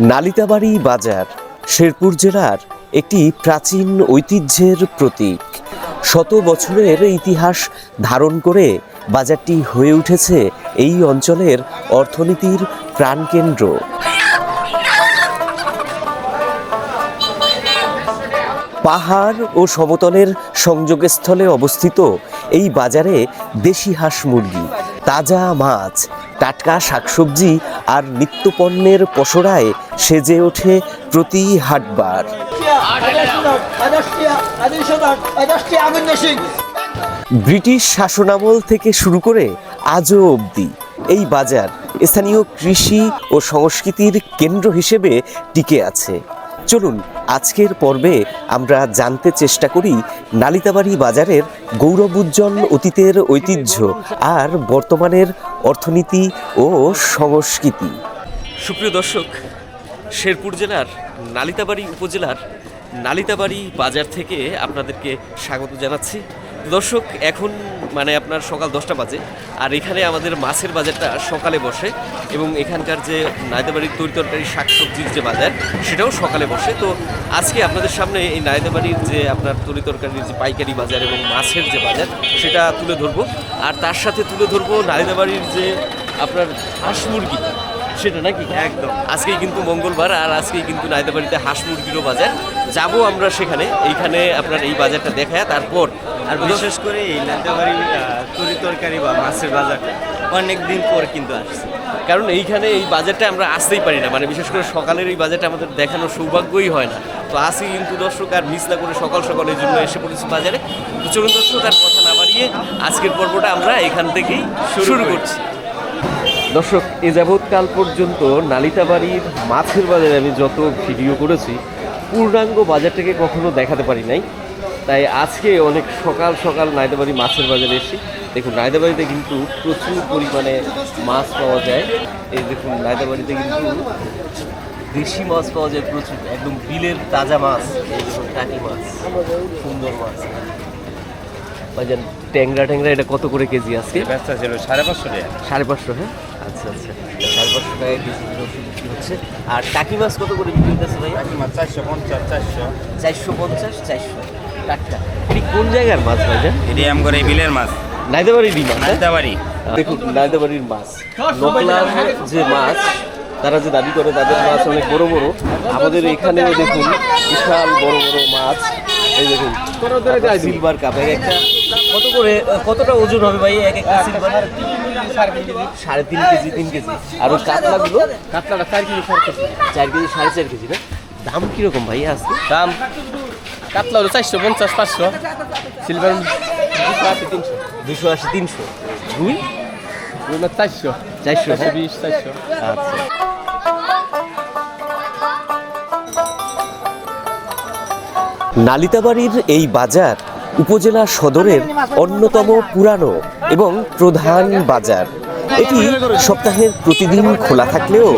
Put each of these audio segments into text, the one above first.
নালিতাবাড়ি বাজার, শেরপুর জেলার একটি প্রাচীন ঐতিহ্যের প্রতীক। শত বছরের ইতিহাস ধারণ করে বাজারটি হয়ে উঠেছে এই অঞ্চলের অর্থনীতির প্রাণকেন্দ্র। পাহাড় ও সমতলের সংযোগস্থলে অবস্থিত এই বাজারে দেশি হাঁস মুরগি, তাজা মাছ, টাটকা শাকসবজি আর নিত্যপণ্যের পসরায় সেজে ওঠে প্রতি হাটবার। ব্রিটিশ শাসনামল থেকে শুরু করে আজও অবধি এই বাজার স্থানীয় কৃষি ও সংস্কৃতির কেন্দ্র হিসেবে টিকে আছে। চলুন, আজকের পর্বে আমরা জানতে চেষ্টা করি নালিতাবাড়ি বাজারের গৌরবোজ্জ্বল অতীতের ঐতিহ্য আর বর্তমানের অর্থনীতি ও সংস্কৃতি। সুপ্রিয় দর্শক, শেরপুর জেলার নালিতাবাড়ি উপজেলার নালিতাবাড়ি বাজার থেকে আপনাদেরকে স্বাগত জানাচ্ছি। দর্শক এখন মানে আপনার সকাল দশটা বাজে আর এখানে আমাদের মাছের বাজারটা সকালে বসে এবং এখানকার যে নালিতাবাড়ির তরি তরকারি শাকসবজির যে বাজার সেটাও সকালে বসে। তো আজকে আপনাদের সামনে এই নায়দাবাড়ির যে আপনার তরি তরকারির যে পাইকারি বাজার এবং মাছের যে বাজার সেটা তুলে ধরবো। আর তার সাথে তুলে ধরবো নালিতাবাড়ির যে আপনার হাঁস মুরগি সেটা নাকি? একদম। আজকেই কিন্তু মঙ্গলবার আর আজকেই কিন্তু নাইদাবাড়িতে হাঁস মুরগিরও বাজার। যাব আমরা সেখানে এইখানে আপনার এই বাজারটা দেখায় তারপর আর বিশেষ করে এই লালদাবাড়ি তরি তরকারি বা মাছের বাজারটা অনেক দিন পর কিন্তু আসছে। কারণ এইখানে এই বাজারটা আমরা আসতেই পারি না মানে বিশেষ করে সকালের এই বাজারটা আমাদের দেখানোর সৌভাগ্যই হয় না। তো আসি কিন্তু দর্শক আর মিস না করে সকাল সকাল এই জন্য এসে পড়েছি বাজারে। তো চলুন দর্শক আর কথা না বাড়িয়ে আজকের পর্বটা আমরা এখান থেকেই শুরু করছি। দর্শক এ যাবৎকাল পর্যন্ত নালিতাবাড়ির মাছের বাজারে আমি যত ভিডিও করেছি পূর্ণাঙ্গ বাজারটাকে কখনো দেখাতে পারি নাই। তাই আজকে অনেক সকাল সকাল নাইদাবাড়ি মাছের বাজারে এসেছি। দেখুন নাইদাবাড়িতে কিন্তু প্রচুর পরিমাণে মাছ পাওয়া যায়। এই দেখুন নাইদাবাড়িতে কিন্তু দেশি মাছ পাওয়া যায় প্রচুর। একদম বিলের তাজা মাছ এই দেখুন টাকি মাছ সুন্দর মাছ। ভাইজান ট্যাংরা ট্যাংরা এটা কত করে কেজি আজকে ব্যবসা ছিল সাড়ে পাঁচশো টাকা। সাড়ে পাঁচশো হ্যাঁ? আচ্ছা আচ্ছা। সাড়ে পাঁচশো টাকায় কেজি বিক্রি হচ্ছে। আর টাকি মাছ কত করে বিক্রি হতেছে ভাই চারশো পঞ্চাশ চারশো। চারশো পঞ্চাশ চারশো। টাটকা। এটি কোন জায়গার মাছ ভাইজান? এটি আম করে বিলের মাছ। নাইদাবাড়ির মাছ হ্যাঁ? লালদাবাড়ি দেখুন নাইদাবাড়ির মাছ। নকলার যে মাছ তারা যে দাবি করে তাদের মাছ অনেক বড় বড়। আমাদের এখানেও দেখুন বিশাল বড় বড় মাছ। এই দেখুন সিলভার কাপ এক একটা কত করে কতটা ওজন হবে ভাই? এক একটা সিলভার সাড়ে তিন কেজি তিন কেজি। আর ওই কাতলাগুলো? কাতলাটা চার কেজি সাড়ে কেজি। চার কেজি সাড়ে চার কেজি না? দাম কীরকম ভাই আজকে? দাম কাতলা হলো চারশো পঞ্চাশ পাঁচশো। সিলভার তিনশো দুশো আশি তিনশো। দুই? চারশো? চারশো হ্যাঁ? বিশ চারশো। আচ্ছা। নালিতাবাড়ির এই বাজার উপজেলা সদরের অন্যতম পুরানো এবং প্রধান বাজার। এটি সপ্তাহের প্রতিদিন খোলা থাকলেও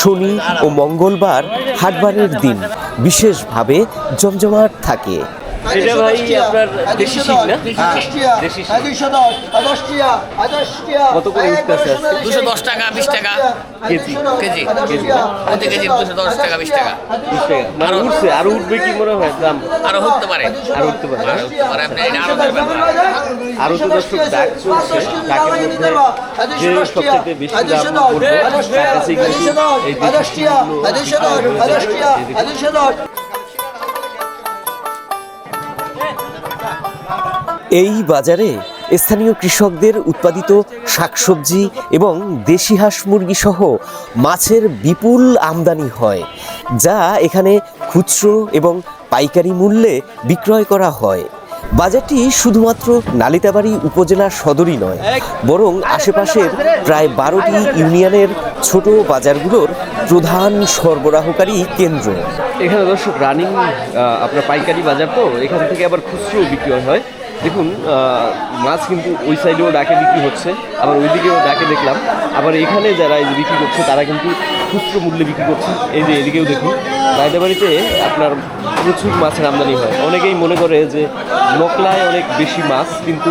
শনি ও মঙ্গলবার হাটবারের দিন। বিশেষভাবে জমজমাট থাকে। এটা ভাই আপনার দেশি শিক না? দেশি কত করে উঠতেছে আজকে? দুশো দশ টাকা বিশ টাকা। কেজি। KG KG. প্রতি কেজি দুশো দশ টাকা বিশ টাকা। বিশ টাকা। মানে উঠছে আরও উঠবে কি মনে হয় দাম? আরও হতে পারে। আরও উঠতে পারে। আরও হতে পারে। আপনি আরও করবেন আরও তো দর্শক ডাক চলছে। ডাকের মধ্যে যে সবচেয়ে বেশি দাম পড়বে তার কাছেই কিন্তু এই দেশি শিকগুলো এই বাজারে স্থানীয় কৃষকদের উৎপাদিত শাকসবজি এবং দেশি হাঁস মুরগি সহ মাছের বিপুল আমদানি হয়, যা এখানে খুচরো এবং পাইকারি মূল্যে বিক্রয় করা হয়। বাজারটি শুধুমাত্র নালিতাবাড়ি উপজেলার সদরই নয়, বরং আশেপাশের প্রায় বারোটি ইউনিয়নের ছোট বাজারগুলোর প্রধান সরবরাহকারী কেন্দ্র। এখানে দর্শক, রানিং আপনার পাইকারি বাজার তো, এখান থেকে আবার খুচরো বিক্রয় হয়। দেখুন মাছ কিন্তু ওই সাইডেও ডাকে বিক্রি হচ্ছে, আবার ওইদিকেও ডাকে দেখলাম। আবার এখানে যারা এই যে বিক্রি করছে, তারা কিন্তু খুচরো মূল্যে বিক্রি করছে। এই যে এদিকেও দেখুন রায়দাবাড়িতে আপনার প্রচুর মাছের আমদানি হয়। অনেকেই মনে করে যে নকলায় অনেক বেশি মাছ, কিন্তু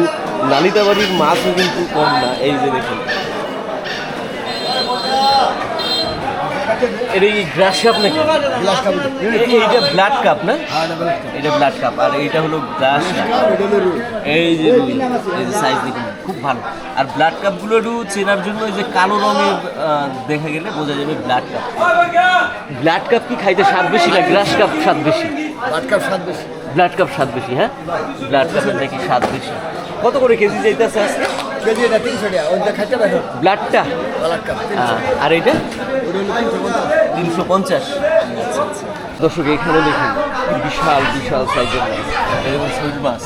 নালিতাবাড়ির মাছও কিন্তু কম না। এই যে দেখুন এটা গ্রাস কাপ নাকি? এইটা ব্লাড কাপ না? এটা কাপ আর এইটা হলো গ্রাস এই যে রুই, এই যে সাইজ দেখুন খুব ভালো। আর কাপগুলো একটু চেনার জন্য এই যে কালো রঙের দেখা গেলে বোঝা যাবে ব্লাড কাপ ব্লাড কাপ কি খাইতে স্বাদ বেশি না গ্রাস কাপ স্বাদ বেশি? বাটকার স্বাদ বেশি। ব্লাড কাপ স্বাদ বেশি হ্যাঁ? ব্লাড কাপের নাকি স্বাদ বেশি। কত করে কেজি যাইতেছে আজকে? কেজি এটা তিনশো টাকা ওইটা খাইতে পারো? ব্লাডটা? আর এইটা? তিনশো পঞ্চাশ। দর্শক এখানে দেখুন বিশাল বিশাল সাইজের মাছ। শৈল মাছ।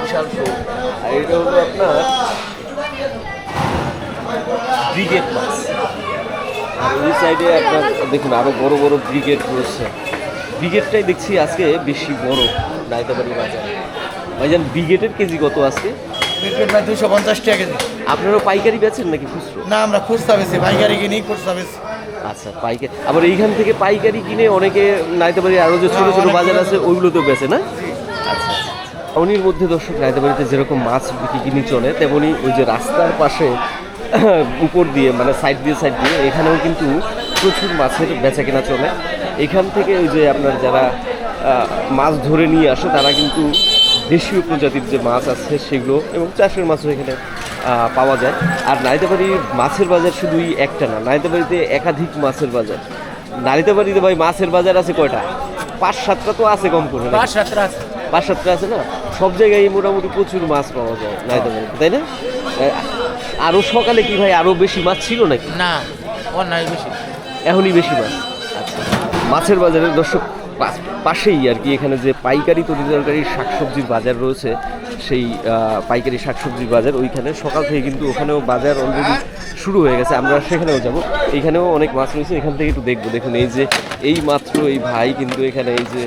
বিশাল শোল আর এটা হলো আপনার ব্রিগেড মাছ। আর ওই সাইডে আপনার দেখুন আরও বড় বড় ব্রিগেড রয়েছে। ব্রিগেডটাই দেখছি আজকে বেশি বড় নাইতাবাড়ি বাজার। ভাইজান ব্রিগেডের কেজি কত আজকে? দুশো পঞ্চাশ টাকা কেজি। আপনারও পাইকারি বেচেন নাকি খুচরো? না আমরা খুচরা পাইকারি কিনি খুচরা বেশি আচ্ছা পাইকারি। আবার এইখান থেকে পাইকারি কিনে অনেকে নাইতাবাড়ি আরও যে ছোট ছোট বাজার আছে ওইগুলোতেও বেচে না? আচ্ছা। মধ্যে দর্শক যেরকম মাছ বিক্রি কিনি চলে তেমনি ওই যে রাস্তার পাশে উপর দিয়ে মানে সাইড দিয়ে সাইড দিয়ে এখানেও কিন্তু প্রচুর মাছের বেচা কেনা চলে। এখান থেকে ওই যে আপনার যারা মাছ ধরে নিয়ে আসে তারা কিন্তু দেশীয় প্রজাতির যে মাছ আছে সেগুলো এবং চাষের মাছও এখানে পাওয়া যায়। আর নাইতাবাড়ির মাছের বাজার শুধুই একটা না নাইতাবাড়িতে একাধিক মাছের বাজার। নাইতাবাড়িতে ভাই মাছের বাজার আছে কয়টা? পাঁচ সাতটা তো আছে কম করে পাঁচ সাতটা আছে। পাঁচ সাতটা আছে না? সব জায়গায় মোটামুটি প্রচুর মাছ পাওয়া যায় নাইতাবাড়িতে তাই না? আরও সকালে কি ভাই আরও বেশি মাছ ছিল নাকি? না অন্যায় বেশি। এখনই বেশি মাছ। আচ্ছা। মাছের বাজারের দর্শক পাশেই আর কি, এখানে যে পাইকারি তরি তরকারি শাকসবজির বাজার রয়েছে, সেই পাইকারি শাকসবজির বাজার, ওইখানে সকাল থেকে কিন্তু ওখানেও বাজার অলরেডি শুরু হয়ে গেছে, আমরা সেখানেও যাব। এইখানেও অনেক মাছ রয়েছে, এখান থেকে একটু দেখব। দেখুন, এই যে, এই মাত্র এই ভাই কিন্তু এখানে এই যে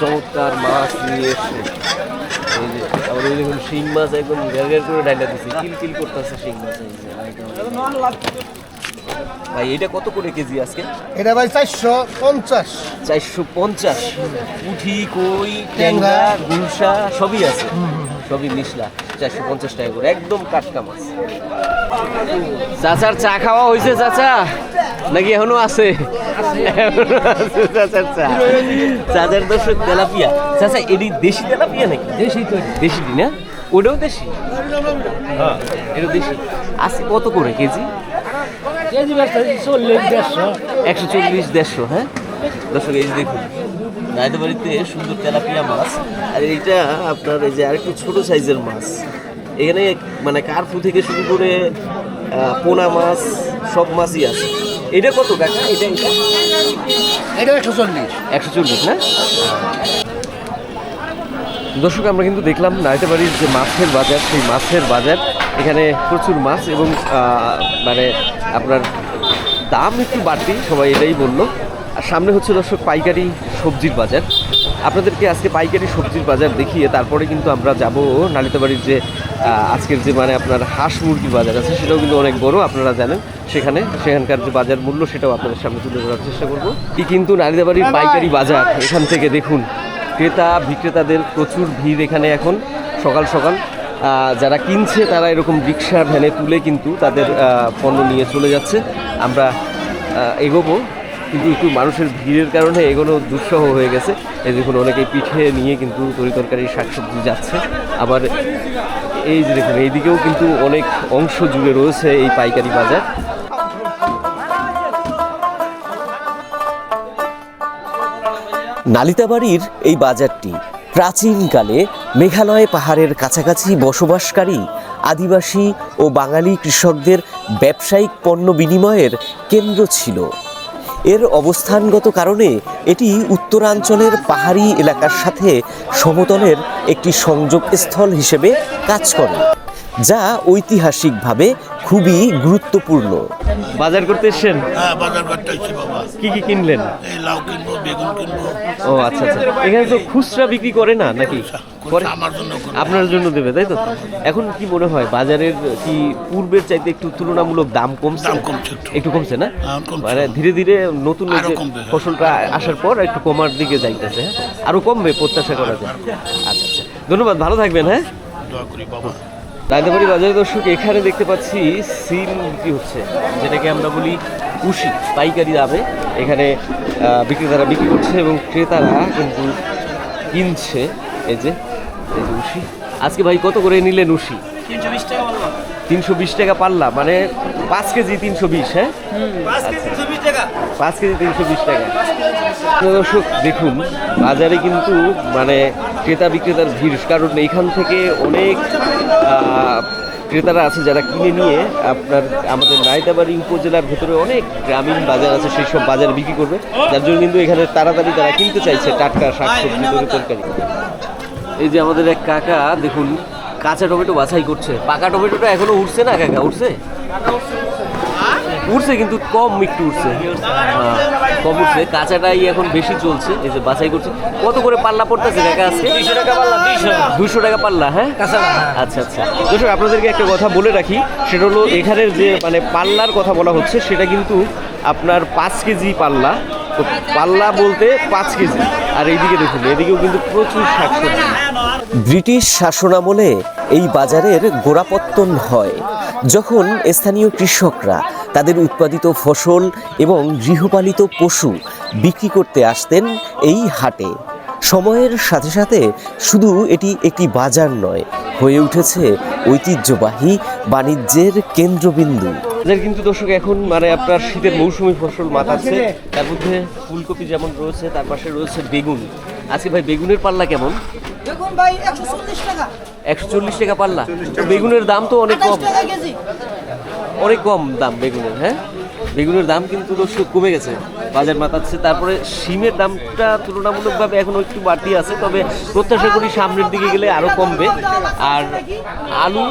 চমৎকার মাছ নিয়ে এসছে। এই যে, আবার ওই দেখুন, শিং মাছ একদম গ্যার করে ডাইলা দিচ্ছে কিল কিল করতেছে শিং মাছ। এই যে ভাই এটা কত করে কেজি আজকে? এটা ভাই চারশো পঞ্চাশ। চারশো পঞ্চাশ। পুঁঠি কই ট্যাংরা। গুলশা সবই আছে। সবই মিশলা চারশো পঞ্চাশ টাকা করে একদম টাটকা মাছ। চাচার চা খাওয়া হয়েছে চাচা? নাকি এখনও আছে? চাচার চা। চাচার দর্শক তেলাপিয়া। চাচা এটি দেশি তেলাপিয়া নাকি? দেশি তো দেশি না? ওটাও দেশি? হ্যাঁ। এটা দেশি। আছে কত করে কেজি? একশো চল্লিশ দেড়শো হ্যাঁ? দর্শক এই যে দেখুন রায়তাবাড়িতে সুন্দর তেলাপিয়া মাছ। আর এইটা আপনার এই যে আরেকটু ছোট সাইজের মাছ। এখানে মানে কার্পু থেকে শুরু করে পোনা মাছ সব মাছই আছে। এটা কত কাকা এটা এটা এটা একশো চল্লিশ। একশো চল্লিশ না? দর্শক আমরা কিন্তু দেখলাম নাইতাবাড়ির যে মাছের বাজার সেই মাছের বাজার। এখানে প্রচুর মাছ এবং মানে আপনার দাম একটু বাড়তি সবাই এটাই বলল। আর সামনে হচ্ছে দর্শক পাইকারি সবজির বাজার। আপনাদেরকে আজকে পাইকারি সবজির বাজার দেখিয়ে তারপরে কিন্তু আমরা যাব নালিতাবাড়ির যে আজকের যে মানে আপনার হাঁস মুরগির বাজার আছে সেটাও কিন্তু অনেক বড় আপনারা জানেন। সেখানে সেখানকার যে বাজার মূল্য সেটাও আপনাদের সামনে তুলে ধরার চেষ্টা করব। এই কিন্তু নালিতাবাড়ির পাইকারি বাজার এখান থেকে দেখুন। ক্রেতা বিক্রেতাদের প্রচুর ভিড় এখানে এখন সকাল সকাল। যারা কিনছে, তারা এরকম রিক্সা ভ্যানে তুলে কিন্তু তাদের পণ্য নিয়ে চলে যাচ্ছে। আমরা এগোবো, কিন্তু একটু মানুষের ভিড়ের কারণে এগোনো দুঃসহ হয়ে গেছে। এই দেখুন অনেকে পিঠে নিয়ে কিন্তু তরি তরকারি শাকসবজি যাচ্ছে। আবার এই যে দেখুন, এইদিকেও কিন্তু অনেক অংশ জুড়ে রয়েছে এই পাইকারি বাজার। নালিতাবাড়ির এই বাজারটি প্রাচীনকালে মেঘালয় পাহাড়ের কাছাকাছি বসবাসকারী আদিবাসী ও বাঙালি কৃষকদের ব্যবসায়িক পণ্য বিনিময়ের কেন্দ্র ছিল। এর অবস্থানগত কারণে এটি উত্তরাঞ্চলের পাহাড়ি এলাকার সাথে সমতলের একটি সংযোগস্থল হিসেবে কাজ করে। যা ঐতিহাসিকভাবে খুবই গুরুত্বপূর্ণ। বাজার করতে এসছেন? হ্যাঁ বাজার করতে হচ্ছে বাবা। কি কি কিনলেন? এই লাউ কিনবো বেগুন কিনবো। ও আচ্ছা আচ্ছা। এখানে তো খুচরা বিক্রি করে না নাকি? করে আমার জন্য। আপনার জন্য দেবে তাই তো? এখন কি মনে হয় বাজারের কি পূর্বের চাইতে একটু তুলনামূলক দাম কমছে? দাম কমছে একটু। একটু কমছে না? হ্যাঁ, মানে ধীরে ধীরে নতুন ফসলটা আসার পর একটু কমার দিকে যাইতেছে হ্যাঁ? আরও কমবে প্রত্যাশা করা যায়। আচ্ছা আচ্ছা। ধন্যবাদ ভালো থাকবেন হ্যাঁ? দোয়া করি বাবা। রায়তাবাড়ি বাজারে দর্শক এখানে দেখতে পাচ্ছি সিল বিক্রি হচ্ছে যেটাকে আমরা বলি উশি পাইকারি দামে। এখানে বিক্রেতারা বিক্রি করছে এবং ক্রেতারা কিন্তু কিনছে। এই যে এই যে উশি। আজকে ভাই কত করে নিলেন উশি? তিনশো বিশ টাকা পাল্লা মানে পাঁচ কেজি তিনশো বিশ হ্যাঁ? পাঁচ কেজি তিনশো বিশ টাকা। দর্শক দেখুন বাজারে কিন্তু মানে ক্রেতা বিক্রেতার ভিড়। কারণ এইখান থেকে অনেক ক্রেতারা আছে যারা কিনে নিয়ে আপনার আমাদের নাইতাবাড়ি উপজেলার ভেতরে অনেক গ্রামীণ বাজার আছে, সেই সব বাজার বিক্রি করবে। যার জন্য কিন্তু এখানে তাড়াতাড়ি তারা কিনতে চাইছে টাটকা শাকসবজি তরি তরকারি। এই যে আমাদের এক কাকা, দেখুন, কাঁচা টমেটো বাছাই করছে। পাকা টমেটোটা এখনও উঠছে না কাকা? উঠছে? উঠছে কিন্তু কম একটু উঠছে হ্যাঁ, কম উঠছে কাঁচাটাই এখন বেশি চলছে। এই যে বাছাই করছে। কত করে পাল্লা পড়তেছে কাকা আজকে দুশো টাকা পাল্লা দুশো টাকা পাল্লা হ্যাঁ। আচ্ছা আচ্ছা। দর্শক আপনাদেরকে একটা কথা বলে রাখি। সেটা হলো এখানের যে মানে পাল্লার কথা বলা হচ্ছে সেটা কিন্তু আপনার পাঁচ কেজি পাল্লা। তো পাল্লা বলতে পাঁচ কেজি। আর এইদিকে দেখুন এদিকেও কিন্তু প্রচুর শাকসবজি। ব্রিটিশ শাসনামলে এই বাজারের গোড়াপত্তন হয়। যখন স্থানীয় কৃষকরা তাদের উৎপাদিত ফসল এবং গৃহপালিত পশু বিক্রি করতে আসতেন এই হাটে। সময়ের সাথে সাথে শুধু এটি একটি বাজার নয় হয়ে উঠেছে ঐতিহ্যবাহী বাণিজ্যের কেন্দ্রবিন্দু। এদের কিন্তু দর্শক এখন মানে আপনার শীতের মৌসুমী ফসল মাথাচ্ছে তার মধ্যে ফুলকপি যেমন রয়েছে তার পাশে রয়েছে বেগুন। আজকে ভাই বেগুনের পাল্লা কেমন? দেখুন ভাই একশো চল্লিশ টাকা। একশো চল্লিশ টাকা পাল্লা। তো বেগুনের দাম তো অনেক কম। অনেক কম দাম বেগুনের হ্যাঁ? বেগুনের দাম কিন্তু দর্শক কমে গেছে বাজার মাতাচ্ছে। তারপরে সিমের দামটা তুলনামূলকভাবে এখনও একটু বাড়তি আছে তবে প্রত্যাশা করি সামনের দিকে গেলে আরও কমবে। আর আলু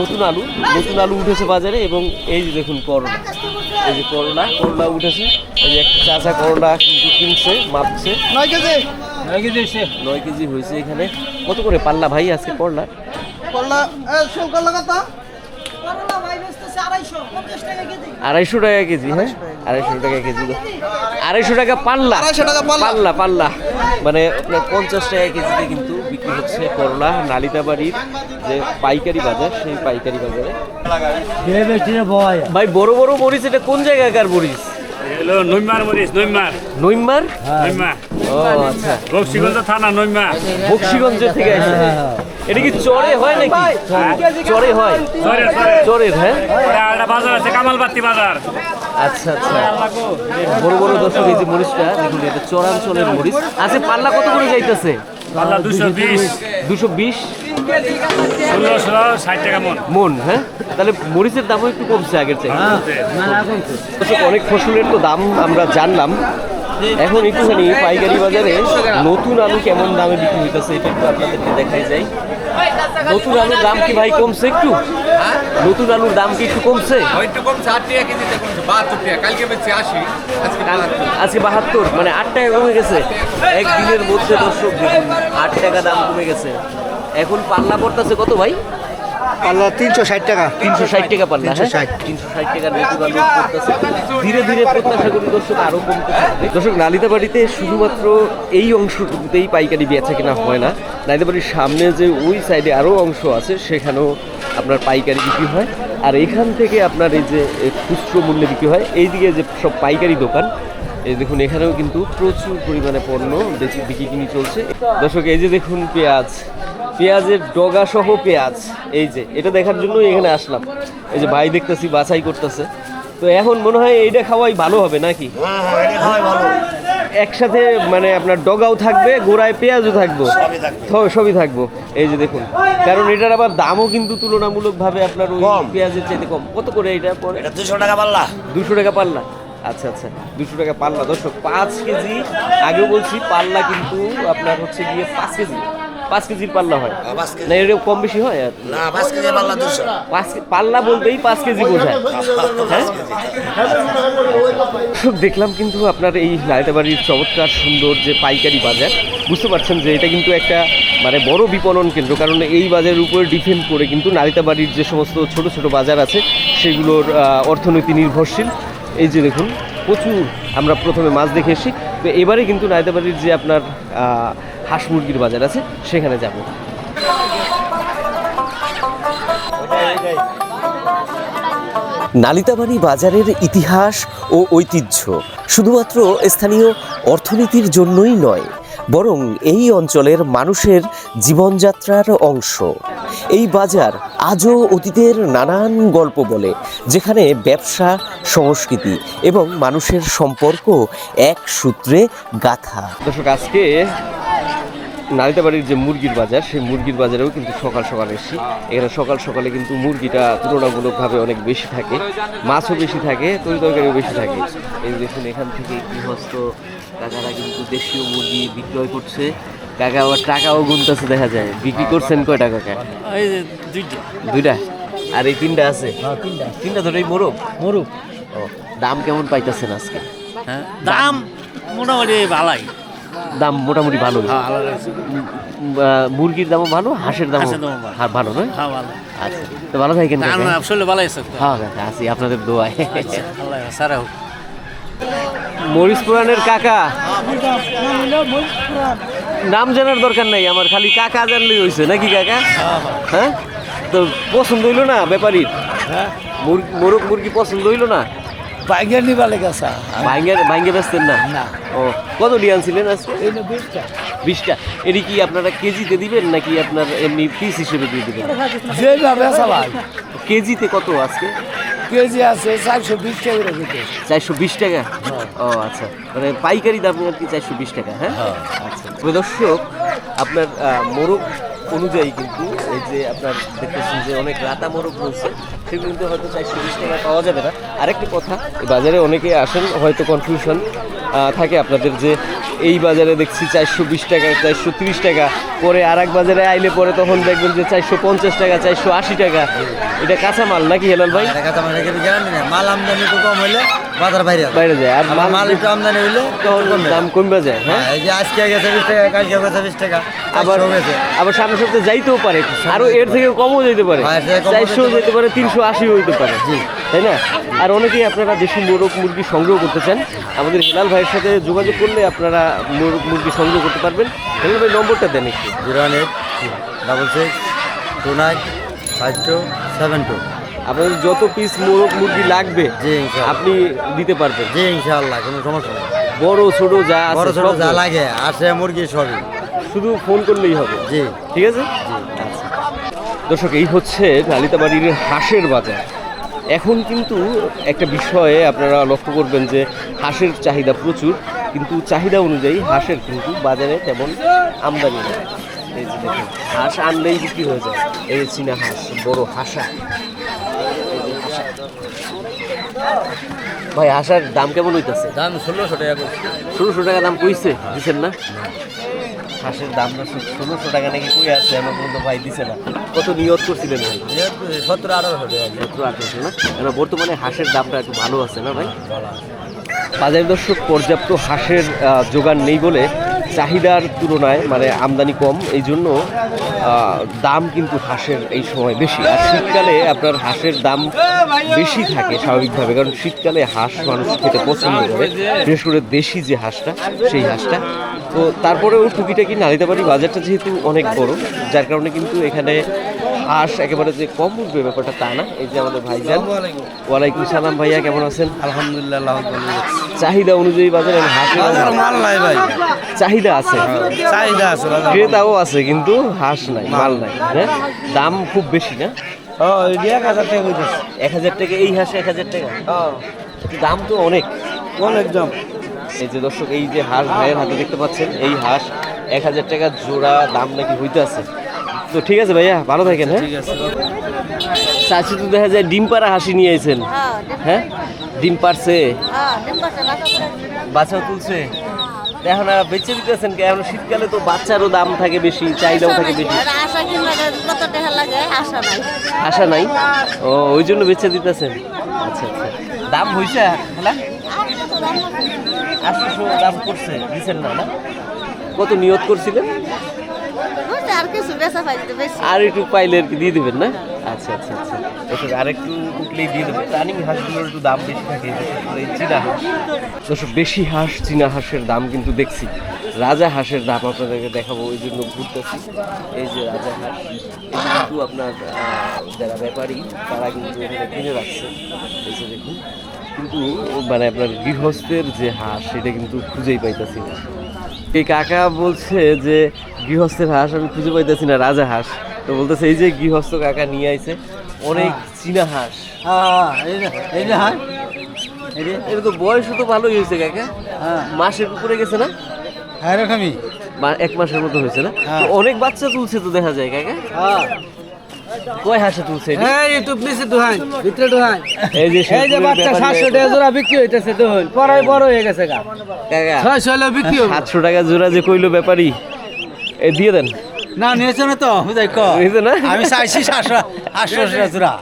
নতুন আলু নতুন আলু উঠেছে বাজারে এবং এই যে দেখুন করলা এই যে করলা করলা উঠেছে। এই যে একটা চাচা করলা কিন্তু কিনছে মাপছে। নয় কেজি? নয় কেজি হয়েছে। নয় কেজি হয়েছে এখানে। কত করে পাল্লা ভাই আজকে করলা করলা করলা কত করলা ভাই আড়াইশো টাকা কেজি। আড়াইশো টাকা হ্যাঁ? আড়াইশো টাকা কেজি। আড়াইশো টাকা পাল্লা। আড়াইশো টাকা পাল্লা। পাল্লা পাল্লা। মানে আপনার পঞ্চাশ টাকা কেজিতে কিন্তু বিক্রি হচ্ছে করলা নালিতাবাড়ির যে পাইকারি বাজার সেই পাইকারি বাজারে। ভাই বড় বড় মরিচ এটা কোন জায়গাকার মরিচ? Hello নৈমার Morris নৈমার। নইম্মার নৈমা ও আচ্ছা। বক্সিগঞ্জ থানা নৈমা। বক্সিগঞ্জ থেকে আসছে এটা কি চরে হয় নাকি? চরে হয়। চরের হ্যাঁ? একটা বাজার আছে কামালবাতি বাজার। আচ্ছা আচ্ছা। বড় বড় দর্শক এই যে মরিচটা দেখুন এটা চরাঞ্চলের মরিচ। আচ্ছা পাল্লা কত করে যাইতেছে? পাল্লা দুশো বিশ। দুশো বিশ? ষোলোশো ষাট টাকা মন। মন হ্যাঁ? তাহলে মরিচের দামও একটু কমছে আগের থেকে দর্শক, অনেক ফসলের তো দাম আমরা জানলাম। এখন একটুখানি পাইকারি বাজারে নতুন আলু কেমন দামে বিক্রি হইতেছে এটা একটু আপনাদেরকে দেখাই যাই। নতুন আলুর দাম কি ভাই কমছে একটু? নতুন আলুর দাম কি একটু কমছে? আজকে বাহাত্তর। মানে আট টাকা কমে গেছে। একদিনের মধ্যে দর্শক দেখুন আট টাকা দাম কমে গেছে। এখন পাল্লা পড়তেছে কত ভাই? পাল্লা তিনশো ষাট টাকা। তিনশো ষাট টাকা পাল্লা হ্যাঁ? 360 তিনশো ষাট টাকা ধীরে ধীরে প্রত্যাশা করি দর্শক আরও কমতে থাকবে। দর্শক নালিতাবাড়িতে শুধুমাত্র এই অংশটুকুতেই পাইকারি বেচা কেনা হয় না। নালিতাবাড়ির সামনে যে ওই সাইডে আরও অংশ আছে সেখানেও আপনার পাইকারি বিক্রি হয়। আর এখান থেকে আপনার এই যে খুচরো মূল্যে বিক্রি হয়। এইদিকে যে সব পাইকারি দোকান এই দেখুন এখানেও কিন্তু প্রচুর পরিমাণে পণ্য বেশি বিক্রি চলছে। দর্শক এই যে দেখুন পেঁয়াজ। পেঁয়াজের ডগা সহ পেঁয়াজ। এই যে এটা দেখার জন্যই এখানে আসলাম। এই যে ভাই দেখতেছি বাছাই করতেছে। তো এখন মনে হয় এইটা খাওয়াই ভালো হবে নাকি? একসাথে মানে আপনার ডগাও থাকবে গোড়ায় পেঁয়াজও থাকব। সবই থাকব। এই যে দেখুন কারণ এটার আবার দামও কিন্তু তুলনামূলকভাবে আপনার ওই পেঁয়াজের চাইতে কম। কত করে এটা পরে দুশো টাকা পাল্লা। দুশো টাকা পাল্লা। আচ্ছা আচ্ছা। দুশো টাকা পাল্লা। দর্শক পাঁচ কেজি আগেও বলছি পাল্লা কিন্তু আপনার হচ্ছে গিয়ে পাঁচ কেজি। পাঁচ কেজির পাল্লা হয়। না এটা কম বেশি হয় না পাঁচ কেজি পাল্লা দুশো। পাঁচ পাল্লা বলতেই পাঁচ কেজি বোঝায়। দেখলাম কিন্তু আপনার এই নায়তাবাড়ির চমৎকার সুন্দর যে পাইকারি বাজার বুঝতে পারছেন যে এটা কিন্তু একটা মানে বড় বিপণন কেন্দ্র কারণ এই বাজারের উপরে ডিপেন্ড করে কিন্তু নারিতাবাড়ির যে সমস্ত ছোট ছোট বাজার আছে সেগুলোর অর্থনীতি নির্ভরশীল। এই যে দেখুন, প্রচুর আমরা প্রথমে মাছ দেখে এসেছি। তো এবারে কিন্তু নায়তাবাড়ির যে আপনার হাঁস মুরগির বাজার আছে, সেখানে যাব। নালিতাবাড়ি বাজারের ইতিহাস ও ঐতিহ্য শুধুমাত্র স্থানীয় অর্থনীতির জন্যই নয়, বরং এই অঞ্চলের মানুষের জীবনযাত্রার অংশ। এই বাজার আজও অতীতের নানান গল্প বলে, যেখানে ব্যবসা, সংস্কৃতি এবং মানুষের সম্পর্ক এক সূত্রে গাথা। দর্শক, আজকে নালিতাবাড়ির যে মুরগির বাজার, সেই মুরগির বাজারেও কিন্তু সকাল সকাল এসেছি। এখানে সকাল সকালে কিন্তু মুরগিটা তুলনামূলকভাবে অনেক বেশি থাকে, মাছও বেশি থাকে তরি তরকারিও বেশি থাকে। এই দেখুন, এখান থেকে গৃহস্থ কাকারা কিন্তু দেশীয় মুরগি বিক্রয় করছে। কাকা আবার টাকাও গুনতেছে দেখা যায়। বিক্রি করছেন কয়টা কাকা এই যে দুইটা। দুইটা? আর এই তিনটা আছে? তিনটা। ধরে মোরগ? মরুক ও দাম কেমন পাইতেছেন আজকে? হ্যাঁ দাম মোটামুটি ভালাই। দাম মোটামুটি ভালো। হ্যাঁ মুরগির দামও ভালো হাঁসের দামও ভালো। হ্যাঁ ভালো নয়? হ্যাঁ ভালো। আচ্ছা তো ভালো থাকেন দাম আসলে ভালো আছে। হ্যাঁ কাকা আছি আপনাদের দোয়ায়। আল্লাহ সারা হোক। মরিচ পুরাণের কাকা? নাম জানার দরকার নাই আমার খালি কাকা জানলেই হয়েছে নাকি কাকা? হ্যাঁ? তো পছন্দ হইল না ব্যাপারীর মুর- মোরগ মুরগি পছন্দ হইল না? বাইকের নিবা লেগেছে ভাঙ্গে ভাঙ্গে বেচতেন না? না। ও কত দিয়ে আনছিলেন আজকে? বিশটা। বিশটা। এটি কি আপনারা কেজিতে দিবেন নাকি আপনার এমনি পিস হিসেবে দিয়ে দিবেন? কেজিতে কত আজকে? কেজি আছে চারশো বিশ টাকা করে চারশো বিশ টাকা? ও আচ্ছা। মানে পাইকারি দাম আর কি চারশো বিশ টাকা হ্যাঁ? আচ্ছা। তবে দর্শক আপনার মোরগ অনুযায়ী কিন্তু এই যে আপনার দেখতেছেন যে অনেক রাতা মোরগ রয়েছে সেগুলো কিন্তু হয়তো চারশো বিশ টাকা পাওয়া যাবে না। আরেকটি কথা বাজারে অনেকে আসেন হয়তো কনফিউশন থাকে আপনাদের যে এই বাজারে দেখছি চারশো বিশ টাকা, চারশো তিরিশ টাকা। পরে আর এক বাজারে আইলে পরে তখন দেখবেন যে চারশো পঞ্চাশ টাকা, চারশো আশি টাকা। এটা কাঁচামাল নাকি হেলাল ভাই? মাল আমদানি কম হইলে বাজার বাইরে বাইরে যায় আর আর মাল মাল একটু আমদানি হইলে তখন দাম কমবে যায় হ্যাঁ? এই যে আজকে গেছে বিশ টাকা কালকে গেছে বিশ টাকা আবার আবার গেছে। আবার সামনে সপ্তাহে যাইতেও পারে আরও এর থেকে কমও যেতে পারে। হ্যাঁ, চারশো যেতে পারে। তিনশো আশিও হইতে পারে। তাই না? আর অনেকেই আপনারা দেশি মোরগ মুরগি সংগ্রহ করতে চান আমাদের হেলাল ভাইয়ের সাথে যোগাযোগ করলে আপনারা মোরগ মুরগি সংগ্রহ করতে পারবেন। হেলাল ভাই নম্বরটা দেন একটু। Zero one eight double six two nine five two seven two. আপনাদের যত পিস মোরগ মুরগি লাগবে আপনি দিতে পারবেন। জি ইনশাআল্লাহ কোনো সমস্যা নেই। বড় ছোট যা বড় ছোট যা লাগে আসে মুরগি সবই। শুধু ফোন করলেই হবে। জি। ঠিক আছে? আচ্ছা। দর্শক এই হচ্ছে নালিতাবাড়ির হাঁসের বাজার। এখন কিন্তু একটা বিষয়ে আপনারা লক্ষ্য করবেন যে হাঁসের চাহিদা প্রচুর কিন্তু চাহিদা অনুযায়ী হাঁসের কিন্তু বাজারে তেমন আমদানি নেই। হাঁস আনলেই বিক্রি হয়ে যায়। এই চীনা হাঁস বড় হাঁসা। ভাই হাঁসার দাম কেমন হইতেছে? দাম ষোলোশো টাকা ষোলোশো টাকা দাম কইছে দিচ্ছেন না? হাঁসের দাম না ষোলোশো টাকা নাকি কই আছে আমার পর্যন্ত ভাই দিছে না। কত নিয়ত করছিলেন ভাই? সত্তর আঠারোশো টাকা। সতেরো আঠারোশো না? এবার বর্তমানে হাঁসের দামটা একটু ভালো আছে না ভাই? বাজার দর্শক পর্যাপ্ত হাঁসের যোগান নেই বলে চাহিদার তুলনায় মানে আমদানি কম, এই জন্য দাম কিন্তু হাঁসের এই সময় বেশি। আর শীতকালে আপনার হাঁসের দাম বেশি থাকে স্বাভাবিকভাবে, কারণ শীতকালে হাঁস মানুষ খেতে পছন্দ করে। বিশেষ করে দেশি যে হাঁসটা, সেই হাঁসটা। তো তারপরেও টুকিটাকি নালিতাবাড়ি বাজারটা যেহেতু অনেক বড়, যার কারণে কিন্তু এখানে হাঁস একেবারে যে কম উঠবে ব্যাপারটা তা না। এই যে আমাদের ভাইজান। ওয়ালাইকুম সালাম ভাইয়া কেমন আছেন? আলহামদুলিল্লাহ চাহিদা অনুযায়ী বাজারে হাঁসের বাজার মাল নাই ভাই। চাহিদা আছে। চাহিদা আছে ক্রেতাও আছে কিন্তু হাঁস নাই মাল নাই। হ্যাঁ? দাম খুব বেশি না? এক হাজার টাকা এক হাজার টাকা এই হাঁস এক হাজার টাকা? দাম তো অনেক। অনেক দাম। এই যে দর্শক এই যে হাঁস ভাইয়ের হাতে দেখতে পাচ্ছেন এই হাঁস এক হাজার টাকা জোড়া দাম নাকি হইতে আছে তো ঠিক আছে ভাইয়া ভালো থাকেন হ্যাঁ? ঠিক আছে চাচি তো দেখা যায় ডিম পাড়া হাসি নিয়ে আইছেন। হ্যাঁ ডিম পারছে বাচ্চাও তুলছে? এখন আর বেঁচে দিতেছেন কে? এখন শীতকালে তো বাচ্চারও দাম থাকে বেশি চাহিদাও থাকে বেশি। আশা কিনলে কত টাকা লাগে আশা নাই। ও ওই জন্য বেঁচে দিতেছেন? আচ্ছা আচ্ছা। দাম হইছে হ্যাঁ? আটশোশো দাম করছে দিচ্ছেন না না? কত নিয়ত করছিলেন? আর আর একটু পাইলে আর কি দিয়ে দিবেন না? আচ্ছা আচ্ছা আচ্ছা। দর্শক, আরেকটু উঠলেই দিয়ে দেবে রানিং হাঁসগুলোর একটু দাম বেশি থাকে চীনা হাঁস। দর্শক, বেশি হাঁস, চীনা হাঁসের দাম কিন্তু দেখছি। রাজা হাঁসের দাম আপনাদেরকে দেখাবো, ওই জন্য ঘুরতেছি। এই যে রাজা হাঁস কিন্তু আপনার যারা ব্যাপারী, তারা কিন্তু এখানে কিনে রাখছে। যে দেখুন। কিন্তু মানে আপনার গৃহস্থের যে হাঁস সেটা কিন্তু খুঁজেই পাইতেছি না। এই কাকা বলছে যে গৃহস্থের হাঁস আমি খুঁজে পাইতেছি না রাজা হাঁস। তো বলতেছে এই যে গৃহস্থ কাকা নিয়ে আইছে অনেক চীনা হাঁস। হ্যাঁ হ্যাঁ এটা তো বয়সও তো ভালোই হয়েছে কাকা। হ্যাঁ। মাসের উপরে গেছে না? হ্যাঁ এরকমই এক মাসের মতো হয়েছে না? অনেক বাচ্চা তুলছে তো দেখা যায় কাকা। হ্যাঁ। কয় হাঁসে তুলছে এটা? এই ইউটিউব নিচে দোহাই ভিতরে দোহাই এই যে এই যে বাচ্চা ব্যাপারী সাতশো টাকা জোড়া বিক্রি হইতেছে দোহন পরাই বড় হয়ে গেছে গা। কাকা ছয়শো হলেও বিক্রি হবে। সাতশো টাকা জোড়া যে কইলো ব্যাপারী এ দিয়ে দেন। না নিয়েছো না তো বুঝাই ক। না? আমি চাইছি সাতশো আটশো জোড়া।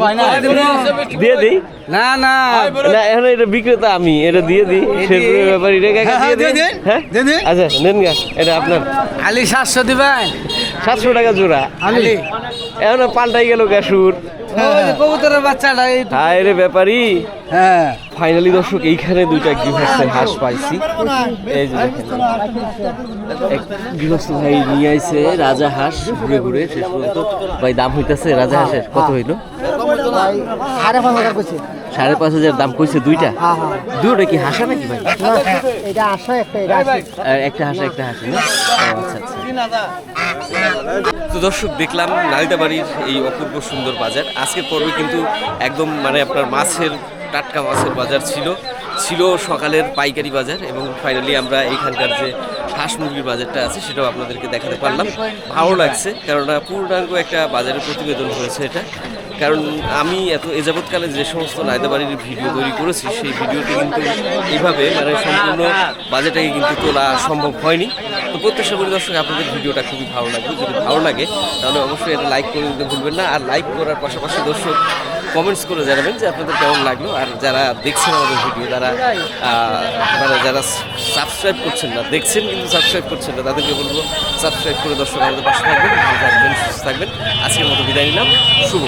কয় না? দিয়ে দিই? না না। না এখন এটা বিক্রেতা আমি এটা দিয়ে দিই। শেরপুরের ব্যাপারী রে কাকা হ্যাঁ, দিয়ে দিই হ্যাঁ? দিয়ে আচ্ছা নেন গা এটা আপনার। আলি সাতশো দিবেন। সাতশো টাকা জোড়া। এখন পাল্টাই গেল গ্যাসুর কবুতরের বাচ্চাটা হায় রে ব্যাপারী। হ্যাঁ। ফাইনালি দর্শক এইখানে দুইটা গৃহস্থের হাঁস পাইছি। এই যে গৃহস্থ ভাই নিয়ে আইছে রাজা হাঁস ঘুরে ঘুরে শেষ পর্যন্ত। ভাই দাম হইতাছে রাজা হাঁসের কত হইল? সাড়ে পাঁচ হাজার দাম কইছে দুইটা? দুটো কি হাসা নাকি ভাই? একটা আর একটা হাসা একটা হাসি না? আচ্ছা আচ্ছা। তো দর্শক, দেখলাম নালিতাবাড়ির এই অপূর্ব সুন্দর বাজার। আজকের পর্বে কিন্তু একদম মানে আপনার মাছের টাটকা মাছের বাজার ছিল। ছিল সকালের পাইকারি বাজার এবং ফাইনালি আমরা এইখানকার যে হাঁস মুরগির বাজারটা আছে, সেটাও আপনাদেরকে দেখাতে পারলাম। ভালো লাগছে, কেননা পূর্ণাঙ্গ একটা বাজারের প্রতিবেদন হয়েছে এটা। কারণ আমি এত এ যাবৎকালে যে সমস্ত নায়দাবাড়ির ভিডিও তৈরি করেছি, সেই ভিডিওটি কিন্তু এইভাবে মানে সম্পূর্ণ বাজেটাকে কিন্তু তোলা সম্ভব হয়নি। তো প্রত্যেকটা করি দর্শক, আপনাদের ভিডিওটা খুবই ভালো লাগবে। যদি ভালো লাগে, তাহলে অবশ্যই এটা লাইক করে দিতে ভুলবেন না। আর লাইক করার পাশাপাশি দর্শক কমেন্টস করে জানাবেন যে আপনাদের কেমন লাগল। আর যারা দেখছেন আমাদের ভিডিও তারা মানে যারা সাবস্ক্রাইব করছেন না, দেখছেন কিন্তু সাবস্ক্রাইব করছেন না, তাদেরকে বলব সাবস্ক্রাইব করে দর্শক আমাদের পাশে থাকবেন, ভালো থাকবেন, সুস্থ থাকবেন। আজকের মতো বিদায় নিলাম। শুভ